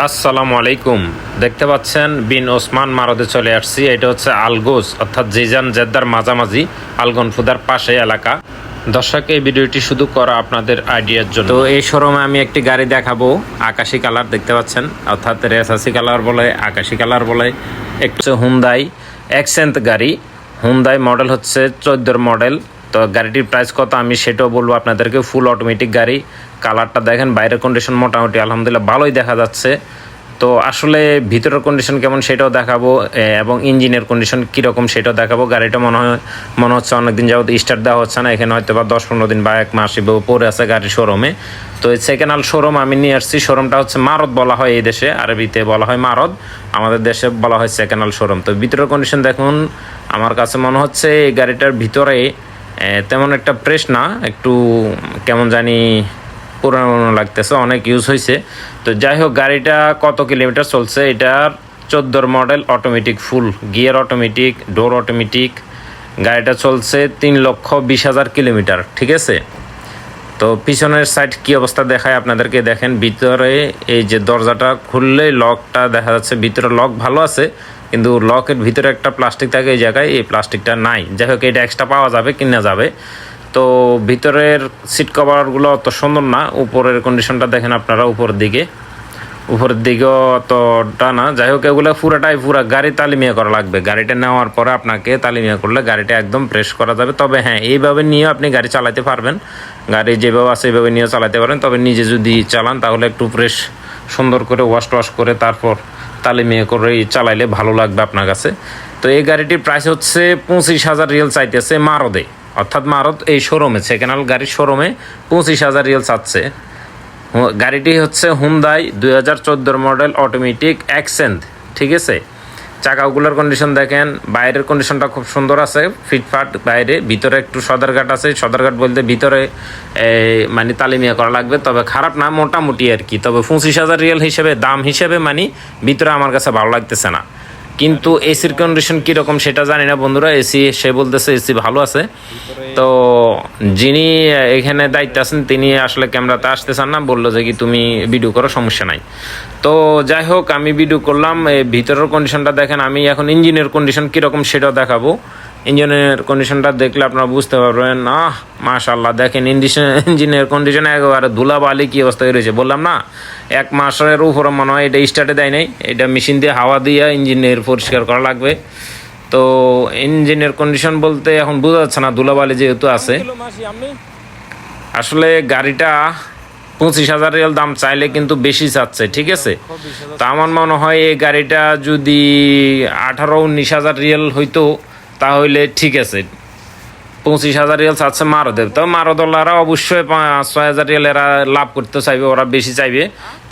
আসসালামু আলাইকুম। দেখতে পাচ্ছেন বিন ওসমান মারদে চলে আসছি। এটা হচ্ছে আলগোজ, অর্থাৎ জিজান জেদ্দার মাঝামাঝি আলগনফুদার পাশে এলাকা। দর্শক, এই ভিডিওটি শুধু করা আপনাদের আইডিয়ার জন্য। তো এই শোরুমে আমি একটি গাড়ি দেখাবো, আকাশি কালার দেখতে পাচ্ছেন, অর্থাৎ রেসাসি কালার বলে, আকাশি কালার বলে। একটু হুন্দাই অ্যাকসেন্ট গাড়ি। হুন্দাই মডেল হচ্ছে চোদ্দোর মডেল। তো গাড়িটির প্রাইস কত আমি সেটাও বলব আপনাদেরকে ফুল অটোমেটিক গাড়ি। কালারটা দেখেন, বাইরের কন্ডিশন মোটামুটি আলহামদুলিল্লাহ ভালোই দেখা যাচ্ছে। তো আসলে ভিতরের কন্ডিশন কেমন সেটাও দেখাবো এবং ইঞ্জিনের কন্ডিশন কীরকম সেটাও দেখাবো। গাড়িটা মনে হয়, মনে হচ্ছে অনেকদিন যাবত স্টার্ট দেওয়া হচ্ছে না, এখানে হয়তো বা দশ পনেরো দিন বা এক মাস পরে আছে গাড়ির শোরুমে তো সেকেন্ড হ্যান্ড শোরুম আমি নিয়ে আসছি শোরুমটা হচ্ছে মারদ বলা হয় এই দেশে, আরবিতে বলা হয় মারদ। আমাদের দেশে বলা হয় সেকেন্ড হ্যান্ড শোরুম তো ভিতরের কন্ডিশন দেখুন, আমার কাছে মনে হচ্ছে এই গাড়িটার ভিতরে তেমন একটা প্রেস না, একটু কেমন জানি পুরানো লাগতেছে, অনেক ইউজ হয়েছে তো যাই হোক, গাড়িটা কত কিলোমিটার চলছে? এটার চোদ্দোর model automatic full gear automatic door automatic গাড়িটা চলছে তিন লক্ষ বিশ হাজার কিলোমিটার ঠিক আছে? তো পিছনের সাইড কি অবস্থা দেখায় আপনাদেরকে দেখেন। ভিতরে এই যে দরজাটা খুললে লকটা দেখা যাচ্ছে ভিতরে লক ভালো আছে, কিন্তু লকের ভিতরে একটা প্লাস্টিক থাকে এই জায়গায়, এই প্লাস্টিকটা নাই। যাই হোক, এটা এক্সট্রা পাওয়া যাবে, কিনা যাবে। তো ভিতরের সিট কভারগুলো অত সুন্দর না, উপরের কন্ডিশনটা দেখেন আপনারা উপর দিকে। উপরের দিকেও অতটা না। যাই হোক, এগুলো পুরাটাই পুরা গাড়ি তালিমিয়া করা লাগবে। গাড়িটা নেওয়ার পরে আপনাকে তালিমিয়া করলে গাড়িটা একদম প্রেস করা যাবে। তবে হ্যাঁ এইভাবে নিয়েও আপনি গাড়ি চালাতে পারবেন। গাড়ি যেভাবে আছে, এইভাবে নিয়েও চালাতে পারেন তবে নিজে যদি চালান, তাহলে একটু প্রেস সুন্দর করে ওয়াশ টোয়াশ করে তারপর তালিমিয়া করে চালাইলে ভালো লাগবে আপনার কাছে। তো এই গাড়িটির প্রাইস হচ্ছে পঁচিশ হাজার রিয়েল চাইতেছে মারদে। অর্থাৎ মারদ এই শোরুমে সেকেন্ড হ্যান্ড গাড়ির শোরুমে পঁচিশ হাজার রিয়েল চাচ্ছে। গাড়িটি হচ্ছে হুন্দাই দুই হাজার চোদ্দোর মডেল অটোমেটিক অ্যাকসেন্ট ঠিক আছে? চাকাগুলোর কন্ডিশন দেখেন, বাইরের কন্ডিশনটা খুব সুন্দর আছে, ফিটফাট, বাইরে, ভিতরে একটু সদরঘাট আছে, সদরঘাট বলতে ভিতরে মানে তালিমিয়া করা লাগবে, তবে খারাপ না, মোটামুটি আর কি, তবে পঁচিশ হাজার রিয়েল হিসেবে, দাম হিসেবে মানে ভিতরে আমার কাছে ভালো লাগতেছে না। কিন্তু এসির কন্ডিশন কীরকম সেটা জানি না বন্ধুরা এসি সে বলতেছে এসি ভালো আছে। তো যিনি এখানে দায়িত্ব আছেন, তিনি আসলে ক্যামেরাতে আসতে চান না, বলল যে কি তুমি ভিডিও করো, সমস্যা নাই। তো যাই হোক, আমি ভিডিও করলাম ভিতরের কন্ডিশনটা দেখেন, আমি এখন ইঞ্জিনের কন্ডিশন কীরকম সেটা দেখাবো। ইঞ্জিনের কন্ডিশনটা দেখলে আপনারা বুঝতে পারবেন। আহ মাশাল্লাহ দেখেন ইঞ্জিন ইঞ্জিনের কন্ডিশন একেবারে ধুলাবালি কি অবস্থা হয়ে রয়েছে। বললাম না এক মাসের উপরে মনে হয় এটা স্টার্টে দেয় নাই। এটা মেশিন দিয়ে হাওয়া দিয়ে ইঞ্জিনের পরিষ্কার করা লাগবে। তো ইঞ্জিনের কন্ডিশন বলতে এখন বোঝা যাচ্ছে না ধুলাবালি যেহেতু আছে। আসলে গাড়িটা পঁচিশ হাজার রিয়াল দাম চাইলে কিন্তু বেশি চাচ্ছে ঠিক আছে? তো আমার মনে হয় এই গাড়িটা যদি আঠারো উনিশ হাজার রিয়াল হইতো তাহলে ঠিক আছে। পঁচিশ হাজার রিয়াল চাচ্ছে মারোদের তো মারোদলারা অবশ্যই পাঁচ ছয় হাজার রিয়াল এরা লাভ করতে চাইবে, ওরা বেশি চাইবে।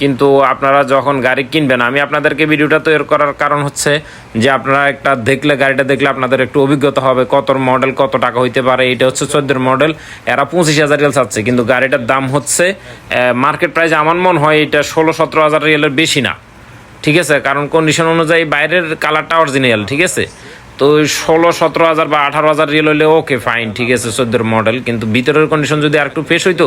কিন্তু আপনারা যখন গাড়ি কিনবেন, আমি আপনাদেরকে ভিডিওটা তৈরি করার কারণ হচ্ছে যে আপনারা একটা দেখলে, গাড়িটা দেখলে আপনাদের একটু অভিজ্ঞতা হবে কত মডেল, কত টাকা হইতে পারে, এটা হচ্ছে চোদ্দোর মডেল, এরা পঁচিশ হাজার রিয়াল চাচ্ছে। কিন্তু গাড়িটার দাম হচ্ছে মার্কেট প্রাইস আমার মনে হয় এটা ষোলো, সতেরো হাজার রিয়ালের বেশি না। ঠিক আছে? কারণ কন্ডিশন অনুযায়ী বাইরের কালারটা অরিজিনাল ঠিক আছে? তো ষোলো, সতেরো হাজার বা আঠারো হাজার রিয়েল হলে ওকে ফাইন ঠিক আছে, চোদ্দোর মডেল কিন্তু ভিতরের কন্ডিশন যদি আরেকটু ফ্রেশ হইতো,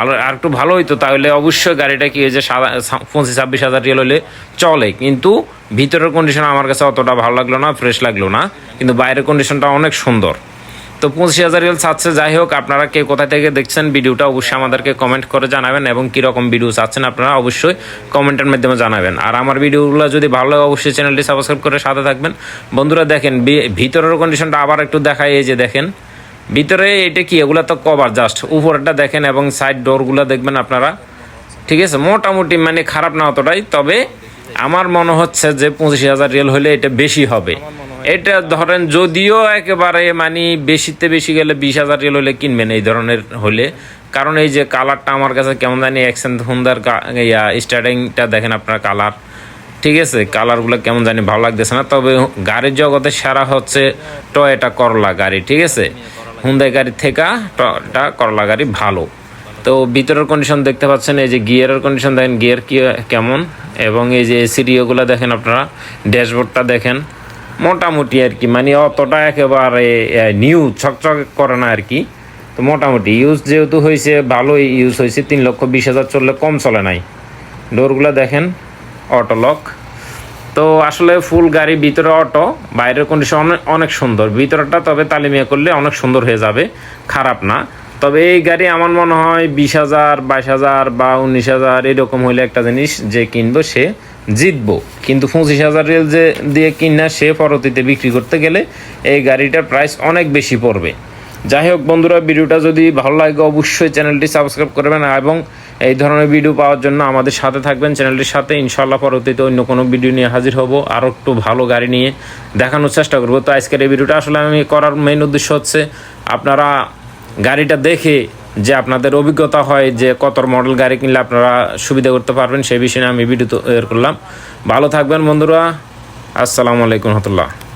আর একটু ভালো হইতো, তাহলে অবশ্যই গাড়িটা কি হয়েছে সাদা পঁচিশ, ছাব্বিশ হাজার রিয়েল হলে চলে। কিন্তু ভিতরের কন্ডিশন আমার কাছে অতটা ভালো লাগল না ফ্রেশ লাগল না। কিন্তু বাইরের কন্ডিশনটা অনেক সুন্দর। তো পঁচিশ হাজার রিয়েল চাচ্ছে যাই হোক, আপনারা কে কোথা থেকে দেখছেন ভিডিওটা অবশ্যই আমাদেরকে কমেন্ট করে জানাবেন এবং কীরকম ভিডিও চাচ্ছেন আপনারা অবশ্যই কমেন্টের মাধ্যমে জানাবেন। আর আমার ভিডিওগুলো যদি ভালো লাগে, অবশ্যই চ্যানেলটি সাবস্ক্রাইব করে সাথে থাকবেন। বন্ধুরা, দেখেন ভিতরের কন্ডিশনটা আবার একটু দেখায় এই যে দেখেন। ভিতরে এটা কি? এগুলো তো কভার জাস্ট উপরেরটা দেখেন এবং সাইড ডোরগুলো দেখবেন আপনারা। ঠিক আছে? মোটামুটি মানে খারাপ না অতটাই, তবে আমার মনে হচ্ছে যে পঁচিশ হাজার রিয়েল হলে এটা বেশি হবে। এটা ধরেন যদিও একেবারে মানে বেশিতে বেশি গেলে বিশ হাজার রিয়েল হলে কিনবেন এই ধরনের হলে কারণ এই যে কালারটা আমার কাছে কেমন জানি অ্যাকশন হুন্দার ইয়া স্টার্টিংটা দেখেন আপনার কালার ঠিক আছে কালারগুলো কেমন জানি ভালো লাগতেছে না। তবে গাড়ির জগতে সেরা হচ্ছে টয়েটা করলা গাড়ি, ঠিক আছে? হুন্দাই গাড়ির থেকে টয়টা করলা গাড়ি ভালো। তো ভিতরের কন্ডিশন দেখতে পাচ্ছেন, এই যে গিয়ারের কন্ডিশন দেখেন গিয়ার কি কেমন? এবং এই যে সিরিওগুলো দেখেন আপনারা ড্যাশবোর্ডটা দেখেন। মোটামুটি আর কি মানে অতটা একেবারে নিউ ছকছক করে না আর কি। তো মোটামুটি ইউজ যেহেতু হয়েছে, ভালোই ইউজ হয়েছে, তিন লক্ষ বিশ হাজার চললে কম চলে নাই। ডোরগুলো দেখেন অটো লক তো আসলে ফুল গাড়ি ভিতরে অটো বাইরের কন্ডিশন অনেক অনেক সুন্দর। ভিতরটা তবে তালিমিয়া করলে অনেক সুন্দর হয়ে যাবে, খারাপ না। তবে এই গাড়ি আমার মনে হয় বিশ হাজার, বাইশ হাজার বা উনিশ হাজার, এরকম হইলে একটা জিনিস যে কিনবো সে জিতবো। কিন্তু পঁচিশ হাজার রেল যে দিয়ে কিনা, সে পরবর্তীতে বিক্রি করতে গেলে এই গাড়িটার প্রাইস অনেক বেশি পড়বে। যাই হোক বন্ধুরা, ভিডিওটা যদি ভালো লাগে অবশ্যই চ্যানেলটি সাবস্ক্রাইব করবেন এবং এই ধরনের ভিডিও পাওয়ার জন্য আমাদের সাথে থাকবেন। চ্যানেলটির সাথে ইনশাল্লাহ পরবর্তীতে অন্য কোনো ভিডিও নিয়ে হাজির হব। আরও একটু ভালো গাড়ি নিয়ে দেখানোর চেষ্টা করব। তো আজকের এই ভিডিওটা আসলে আমি করার মেইন উদ্দেশ্য হচ্ছে, আপনারা গাড়িটা দেখে যে আপনাদের অভিজ্ঞতা হয় যে কত মডেল গাড়ি কিনলে আপনারা সুবিধা করতে পারবেন, সেই বিষয়ে আমি ভিডিও তৈরি করলাম। ভালো থাকবেন বন্ধুরা। আসসালামু আলাইকুম রহমতুল্লাহ।